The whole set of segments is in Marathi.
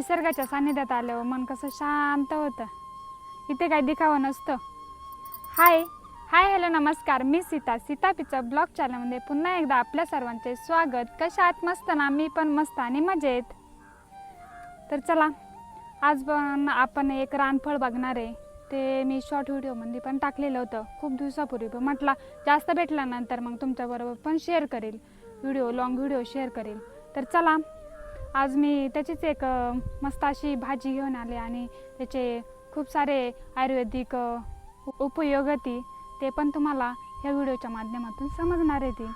निसर्गाच्या सान्निध्यात आल्यावर मन कसं शांत होतं. इथे काही दिखावं नसतं. हाय हाय हॅलो नमस्कार. मी सीता सीता पिचा ब्लॉग चॅनलमध्ये पुन्हा एकदा आपल्या सर्वांचे स्वागत. कशा आहात? मस्त ना? मी पण मस्त आणि मजेत. तर चला आज पण आपण एक रानफळ बघणार आहे. ते मी शॉर्ट व्हिडिओमध्ये पण टाकलेलं होतं. खूप दिवसापूर्वी पण म्हटलं जास्त भेटल्यानंतर मग तुमच्याबरोबर पण शेअर करेल. व्हिडिओ लॉंग व्हिडिओ शेअर करेल. तर चला आज मी त्याचीच एक मस्त अशी भाजी घेऊन आले आणि त्याचे खूप सारे आयुर्वेदिक उपयोग होती ते पण तुम्हाला ह्या व्हिडिओच्या माध्यमातून समजणार आहे ती.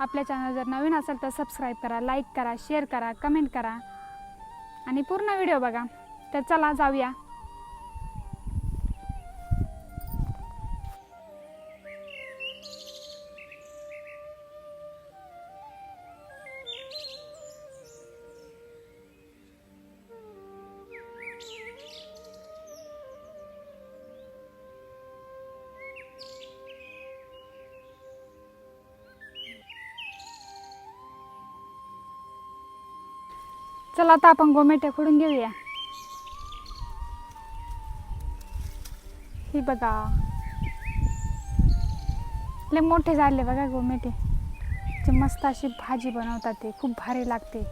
आपल्या चॅनल जर नवीन असेल तर सबस्क्राईब करा लाईक करा शेअर करा कमेंट करा. आणि पूर्ण व्हिडिओ बघा. तर चला जाऊया. चला आता आपण गोमेट्या खोडून घेऊया. ही बघा. लय मोठे झाले बघा गोमेटे. जे मस्त अशी भाजी बनवतात ते खूप भारी लागते.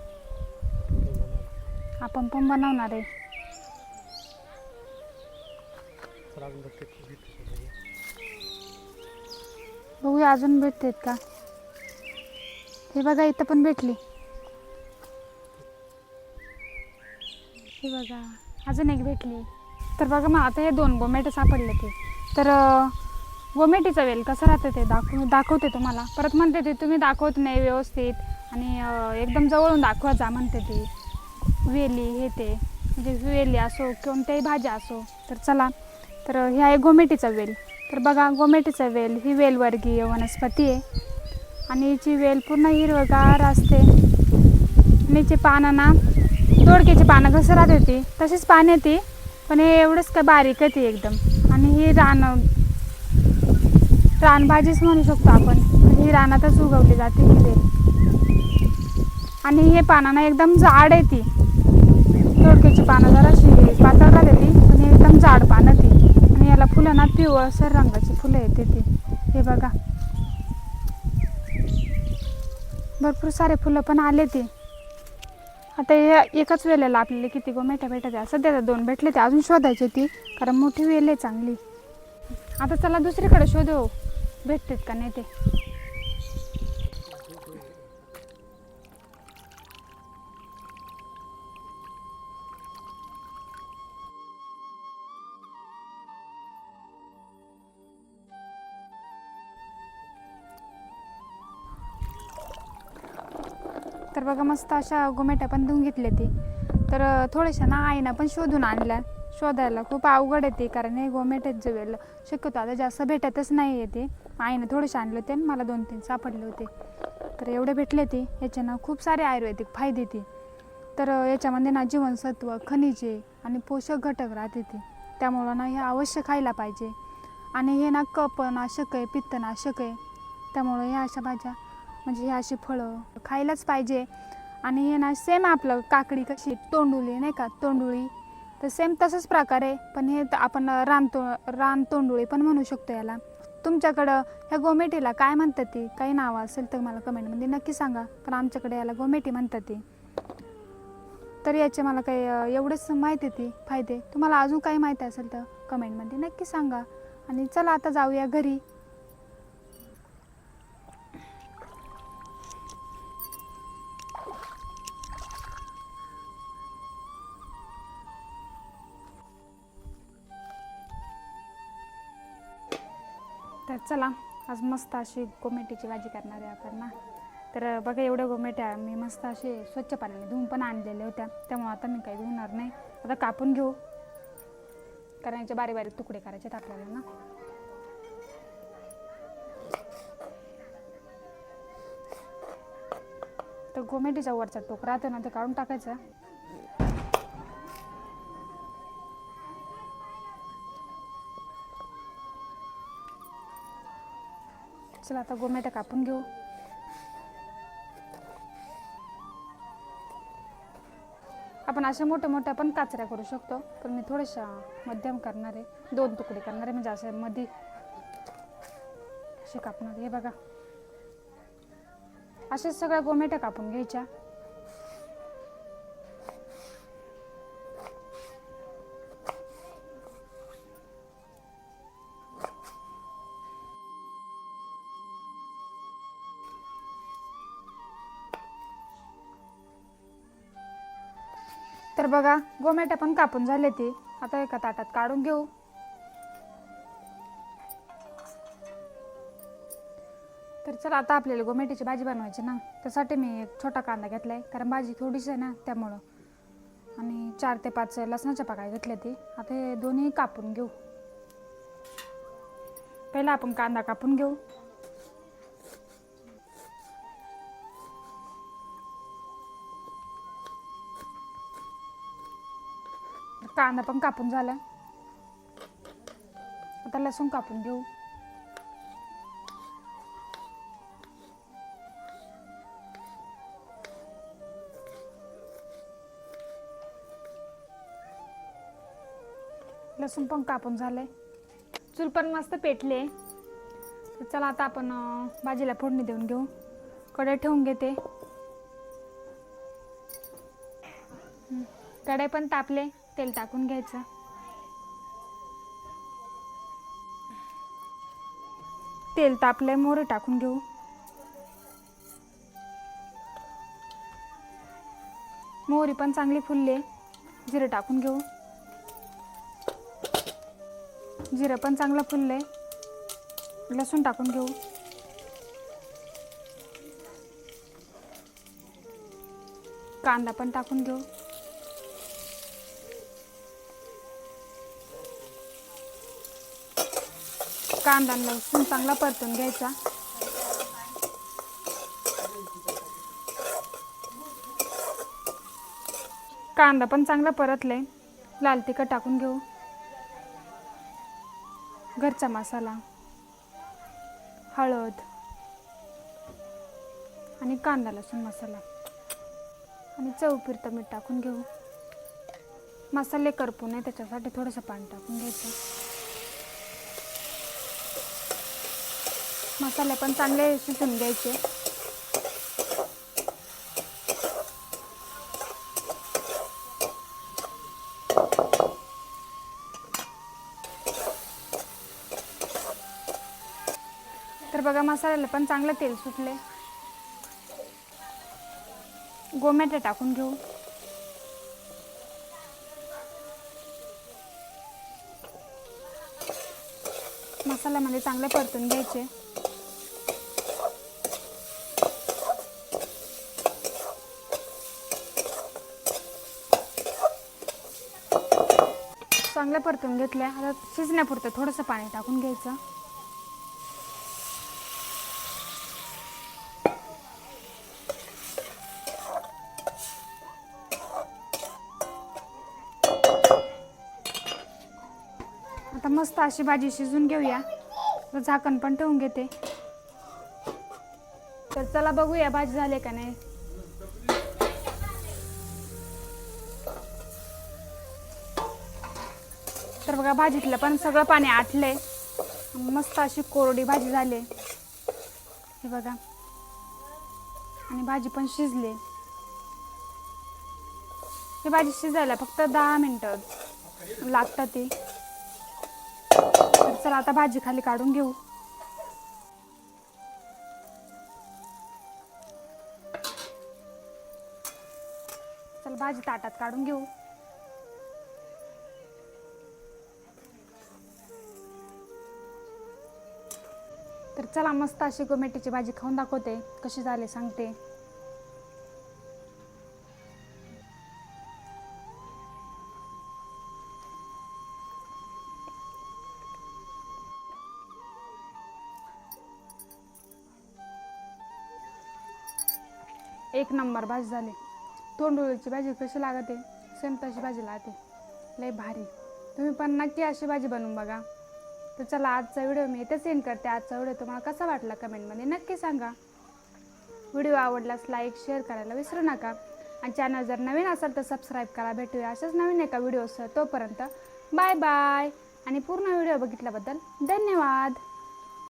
आपण पण बनवणार आहे. बघूया अजून भेटतेत का? हे बघा इथं पण भेटली. हे बघा अजून एक भेटली. तर बघा मग आता हे दोन गोमेटे सापडले ते. तर अं, वेल कसं राहतं ते दाखव दाखवते तुम्हाला. परत म्हणते ते तुम्ही दाखवत नाही व्यवस्थित. आणि एकदम जवळून दाखवा जा म्हणते ती. वेली हे ते. म्हणजे वेली असो कोणत्याही भाज्या असो. तर चला. तर हे आहे गोमेटीचा वेल. तर बघा गोमेटीचा वेल ही वेलवर्गीय वनस्पती आहे. आणि हिची वेल पूर्ण हिरवगार असते. आणि हिची पानं ना दोडक्याची पानं कसं राहते होती. तशीच पानं येते पण हे एवढंच काय बारीक होती एकदम. आणि ही रान रानभाजीच म्हणू शकतो आपण. ही रानातच उगवली जाते ही वेल. आणि हे पानांना एकदम जाड आहे ती. दोडक्याची पानं जराशी पातळ राहते ती पण एकदम जाड पानं ती. आणि याला फुलं ना पिवळसर रंगाची फुलं येते ती. हे बघा. भरपूर सारे फुलं पण आले ते. आता हे एकाच वेळेला आपल्याला किती गोमेट्या आहे सध्या तर दोन भेटले ते अजून शोधायची ती कारण मोठी वेल आहे चांगली. आता चला दुसरीकडे शोधू. भेटतात का नाही ते? तर बघा मस्त अशा गोमेट्या पण धुवून घेतले ते. तर थोड्याशा ना आईना पण शोधून आणल्या. शोधायला खूप अवघड येते कारण हे गोमेट्यात जे शक्यतो आता जास्त भेटतच नाही येते आईनं थोडेसे आणले होते आणि मला दोन तीन सापडले होते. तर एवढे भेटले ते. याच्यानं खूप सारे आयुर्वेदिक फायदे ते. तर याच्यामध्ये ना जीवनसत्व खनिजे आणि पोषक घटक राहते ते. त्यामुळं ना हे अवश्य खायला पाहिजे. आणि हे ना कपनाशक आहे पित्तनाशक आहे. त्यामुळं ह्या अशा भाज्या म्हणजे हे अशी फळं खायलाच पाहिजे. आणि हे ना सेम आपलं काकडी कशी तोंडुळी नाही का तोंडुळी. तर सेम तसंच प्रकारे पण हे आपण रान तो रान तोंडुळी पण म्हणू शकतो याला. तुमच्याकडं ह्या गोमेटीला काय म्हणतात ती? काही नावं असेल तर मला कमेंटमध्ये नक्की सांगा पण आमच्याकडे याला गोमेटी म्हणतात ती. तर याचे मला काही एवढेच एवढंच माहिती ती फायदे. तुम्हाला अजून काही माहिती असेल तर कमेंटमध्ये नक्की सांगा. आणि चला आता जाऊया घरी. चला आज मस्त अशी गोमेटीची भाजी करणार आहे आपण ना. तर बघा एवढ्या गोमेट्या मी मस्त असे स्वच्छ पाण्याने धुवून पण आणलेल्या होत्या. त्यामुळे आता मी काही धुवणार नाही. आता कापून घेऊ. कारण याचे बारीक बारीक तुकडे करायचे आहेत आपल्याला ना. तर गोमेटीचा वरचा टोक राहतो ना ते काढून टाकायचा. चला आता गोमेटा कापून घेऊ. आपण अशा मोठ्या मोठ्या पण काचऱ्या करू शकतो पण मी थोड्याशा मध्यम करणार आहे. दोन तुकडे करणार आहे म्हणजे असे मध्ये असे कापणार हे बघा. असेच सगळ्या गोमेट्या कापून घ्यायच्या. तर बघा गोमेट्या पण कापून झाले ते. आता एका ताटात काढून घेऊ. तर चला आता आपल्याला गोमेटीची भाजी बनवायची ना. त्यासाठी मी एक छोटा कांदा घेतलाय कारण भाजी थोडीशी आहे ना त्यामुळं. आणि चार ते पाच लसणाच्या पाकाय घेतल्या ते. आता हे दोन्ही कापून घेऊ. पहिला आपण कांदा कापून घेऊ. कांदा पण कापून झाला. आता लसूण कापून घेऊ. लसूण पण कापून झालंय. चूल पण मस्त पेटले. चला आता आपण भाजीला फोडणी देऊन घेऊ. कढई ठेवून घेते. कढई पण तापले. तेल टाकून घ्यायचं. तेल तापले मोहरी टाकून घेऊ. मोहरी पण चांगली फुलले जिरं टाकून घेऊ. जिरं पण चांगलं फुललंय. लसूण टाकून घेऊ. कांदा पण टाकून घेऊ. कांदा लसूण चांगला परतून घ्यायचा. कांदा पण चांगला परतलाय. लाल तिखट टाकून घेऊ. घरचा मसाला हळद आणि कांदा लसूण मसाला. आणि चवपुरतं मीठ टाकून घेऊ. मसाले करपू नये त्याच्यासाठी थोडंसं पाणी टाकून घ्यायचं. मसाले पण चांगले शिजून घ्यायचे. तर बघा मसाल्याला पण चांगलं तेल सुटले. गोमेटे टाकून घेऊ. मसाल्यामध्ये चांगले परतून घ्यायचे. चांगल्या परतून घेतल्या. आता शिजण्यापुरतं थोडंसं पाणी टाकून घ्यायचं. आता मस्त अशी भाजी शिजून घेऊया. झाकण पण ठेवून घेते. तर चला बघूया भाजी झाली का नाही. तर बघा भाजीतलं पण सगळं पाणी आटलंय. मस्त अशी कोरडी भाजी झाली. हे बघा. आणि भाजी पण शिजली. ही भाजी शिजायला फक्त दहा मिनटं लागतात ती. तर चला आता भाजी खाली काढून घेऊ. चल भाजी ताटात काढून घेऊ. तर चला मस्त अशी गोमेटीची भाजी खाऊन दाखवते. कशी झाली सांगते. एक नंबर भाजी झाली. तोंडुळीची भाजी कशी लागते? सेम तशी भाजी लागते. लय भारी. तुम्ही पण नक्की अशी भाजी बनवून बघा. तर चला आजचा व्हिडिओ मी इथेच एंड करते. आजचा व्हिडिओ तुम्हाला कसा वाटला कमेंटमध्ये नक्की सांगा. व्हिडिओ आवडल्यास लाईक शेअर करायला विसरू नका. आणि चॅनल जर नवीन असाल तर सबस्क्राईब करा. भेटूया अशाच नवीन एका व्हिडिओसह तोपर्यंत बाय बाय आणि पूर्ण व्हिडिओ बघितल्याबद्दल धन्यवाद.